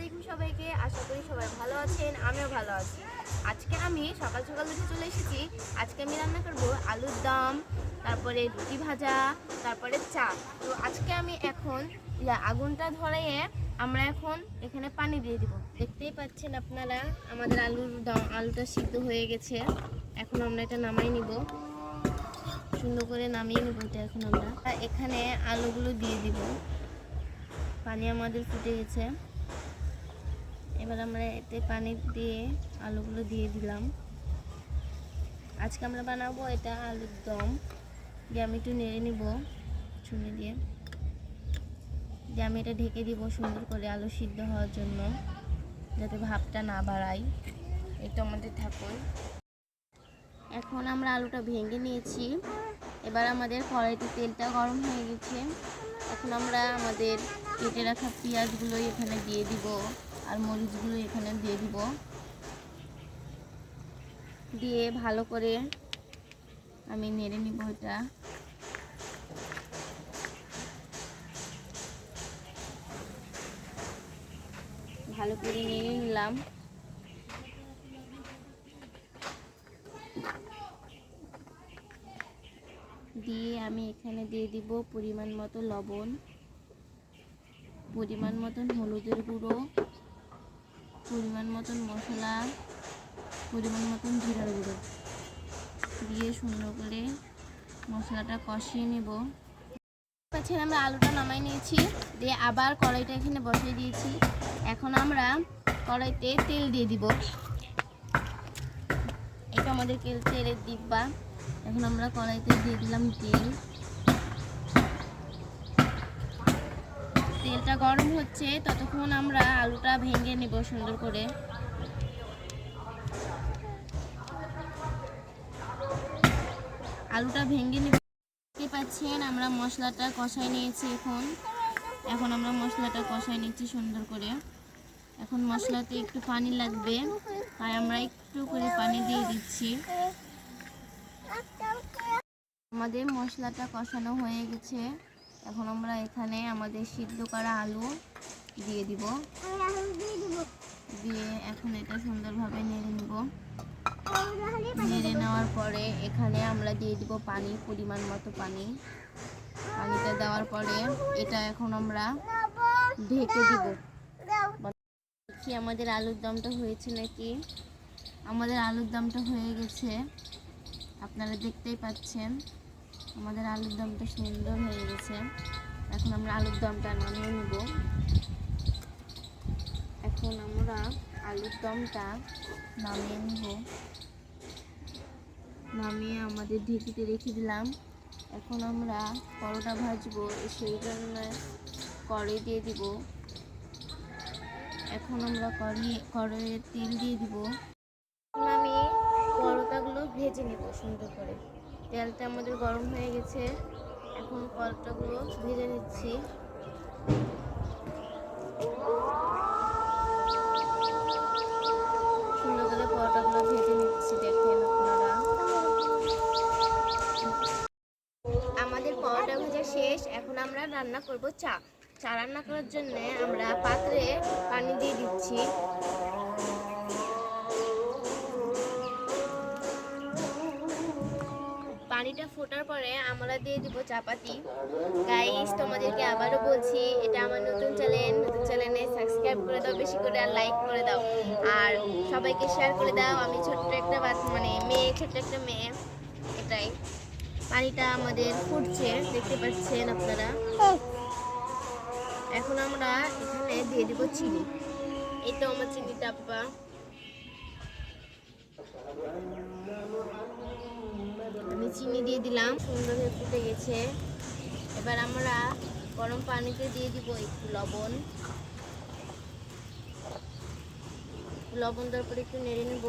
আলাইকুম সবাইকে। আশা করি সবাই ভালো আছেন, আমিও ভালো আছি। আজকে আমি সকাল সকাল উঠে চলে এসেছি। আজকে আমি রান্না করব আলুর দম, তারপরে রুটি ভাজা, তারপরে চা। তো আজকে আমি এখন আগুনটা ধরিয়ে আমরা এখন এখানে পানি দিয়ে দিব। দেখতেই পাচ্ছেন আপনারা, আমাদের আলুর দম, আলুটা সিদ্ধ হয়ে গেছে। এখন আমরা এটা নামাই নিব। সুন্দর করে নামিয়ে নেব এটা এখন আমরা। এখানে আলুগুলো দিয়ে দিব। পানি আমাদের ফুটে গেছে। এবার আমরা এতে পানি দিয়ে আলুগুলো দিয়ে দিলাম। আজকে আমরা বানাবো এটা আলুর দম। দিয়ে আমি একটু নেড়ে নিব চুনে দিয়ে। দিয়ে আমি এটা ঢেকে দিব সুন্দর করে আলু সিদ্ধ হওয়ার জন্য, যাতে ভাবটা না বাড়াই এটা আমাদের থাকুন। এখন আমরা আলুটা ভেঙে নিয়েছি। এবার আমাদের কড়াইতে তেলটা গরম হয়ে গেছে। এখন আমরা আমাদের কেটে রাখা পেঁয়াজগুলো এখানে দিয়ে দিব। আর মরিচগুলো এখানে দিয়ে দিব। দিয়ে ভালো করে আমি নেড়ে নিব এটা। ভালো করে নেড়ে নিলাম। দিয়ে আমি এখানে দিয়ে দিব পরিমাণ মতো লবণ, পরিমাণ মতন হলুদের গুঁড়ো। পরিমাণ মতন মশলা, পরিমাণ মতন জিরার গুঁড়ো। দিয়ে সুন্দর করে মশলাটা কষিয়ে নেব। পাচ্ছেন আমরা আলুটা নামাই নিয়েছি, দিয়ে আবার কড়াইটা এখানে বসিয়ে দিয়েছি। এখন আমরা কড়াইতে তেল দিয়ে দিব। এটা আমাদের তেল- তেলের ডিব্বা এখন আমরা কড়াইতে দিয়ে দিলাম তেল। তেলটা গরম হচ্ছে, ততক্ষণ আমরা আলুটা ভেঙে নেব সুন্দর করে। আলুটা ভেঙে নেব। পাচ্ছেন, আমরা মশলাটা কষাই নিয়েছি এখন। এখন আমরা মশলাটা কষাই নিচ্ছি সুন্দর করে। এখন মশলাতে একটু পানি লাগবে, তাই আমরা একটু করে পানি দিয়ে দিচ্ছি। আমাদের মশলাটা কষানো হয়ে গেছে। এখন আমরা এখানে আমাদের সিদ্ধ করা আলু দিয়ে দিব। দিয়ে এখন এটা সুন্দরভাবে নেড়ে নিব। নেড়ে নেওয়ার পরে এখানে আমরা দিয়ে দিব পানি, পরিমাণ মতো পানি। পানিটা দেওয়ার পরে এটা এখন আমরা ঢেকে দিব। কি আমাদের আলুর দমটা হয়েছে নাকি? আমাদের আলুর দমটা হয়ে গেছে। আপনারা দেখতেই পাচ্ছেন। আমাদের আলুর দমটা সুন্দর হয়ে গেছে। এখন আমরা আলুর দমটা নামিয়ে নেব। এখন আমরা আলুর দমটা নামিয়ে নেব। নামিয়ে আমাদের ঢেকিতে রেখে দিলাম। এখন আমরা পরোটা ভাজবো, সেই জন্য কড়াই দিয়ে দিব। এখন আমরা কড়াই কড়াইয়ে তেল দিয়ে দিব। এখন আমি পরোটাগুলো ভেজে নেব সুন্দর করে। তেলটা আমাদের গরম হয়ে গেছে। এখন পরোটাগুলো ভেজে নিচ্ছি। সুন্দর করে ভেজে নিচ্ছি আমাদের শেষ। এখন আমরা রান্না করব চা। চা রান্না করার জন্য আমরা পাত্রে পানি দিয়ে দিচ্ছি। পানিটা ফোটার পরে আমরা দিয়ে দিব চাপাতি। গাইস তোমাদেরকে আবারও বলছি, এটা আমার নতুন চ্যানেল নতুন চ্যানেলে সাবস্ক্রাইব করে দাও, বেশি করে আর লাইক করে দাও। আর সবাইকে শেয়ার করে দাও, আমি ছোট্ট একটা মানে মেয়ে, ছোট্ট একটা মেয়ে। এটাই। পানিটা আমাদের ফুটছে, দেখতে পাচ্ছেন আপনারা? এখন আমরা এখানে দিয়ে দিব চিনি। এই তো আমার চিনি ডাব্বা আমি চিনি দিয়ে দিলাম সুন্দর হয়ে ফুটে গেছে। এবার আমরা গরম পানিতে দিয়ে দিব একটু লবণ। লবণ দেওয়ার পরে একটু নেড়ে নেব।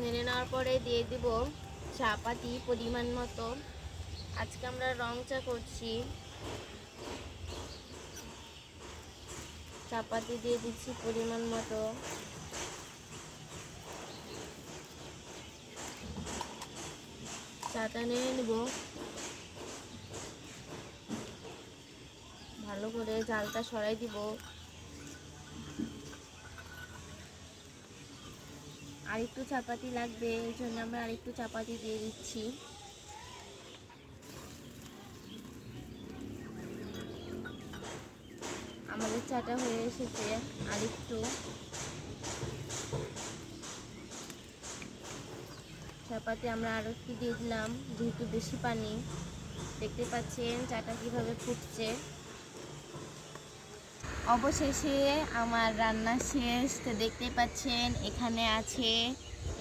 নেড়ে নেওয়ার পরে দিয়ে দিব চা পাতি পরিমাণ মতো। আজকে আমরা রং চা করছি। চাপাতি দিয়ে দিচ্ছি পরিমাণ মতো। ছাতা নিয়ে নিব ভালো করে জালটা সরাই দিব। আরেকটু চাপাতি লাগবে, এই জন্য আমরা আরেকটু চাপাতি দিয়ে দিচ্ছি। আমাদের চাটা হয়ে এসেছে আরেকটু। চাপাতি আমরা আরও একটু দিয়ে দিলাম, যেহেতু বেশি পানি। দেখতে পাচ্ছেন চাটা কীভাবে ফুটছে। অবশেষে আমার রান্না শেষ। তো দেখতে পাচ্ছেন এখানে আছে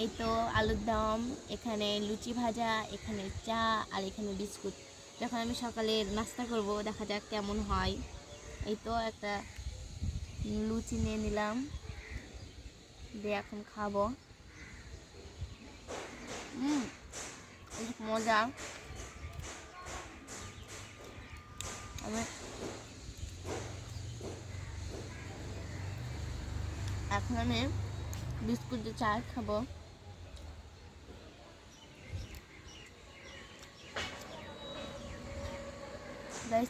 এই তো আলুর দম, এখানে লুচি ভাজা, এখানে চা, আর এখানে বিস্কুট। যখন আমি সকালে নাস্তা করব, দেখা যাক কেমন হয়। এই তো একটা লুচি নিয়ে নিলাম। দিয়ে এখন খাব। হুম মজা। আমি এখন আমি বিস্কুট দিয়ে চা খাব।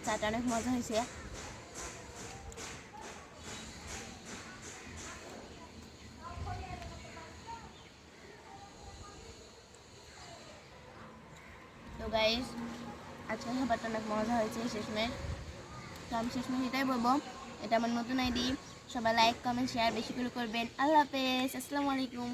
চাটা অনেক মজা হয়েছে। তো গাইস আজকে খাবারটা অনেক মজা হয়েছে শেষমেশ। তো আমি শেষমেশ এটাই বলব, এটা আমার নতুন আইডি। সবাই লাইক কমেন্ট শেয়ার বেশি করে করবেন। আল্লাহ হাফেজ, আসসালামু আলাইকুম।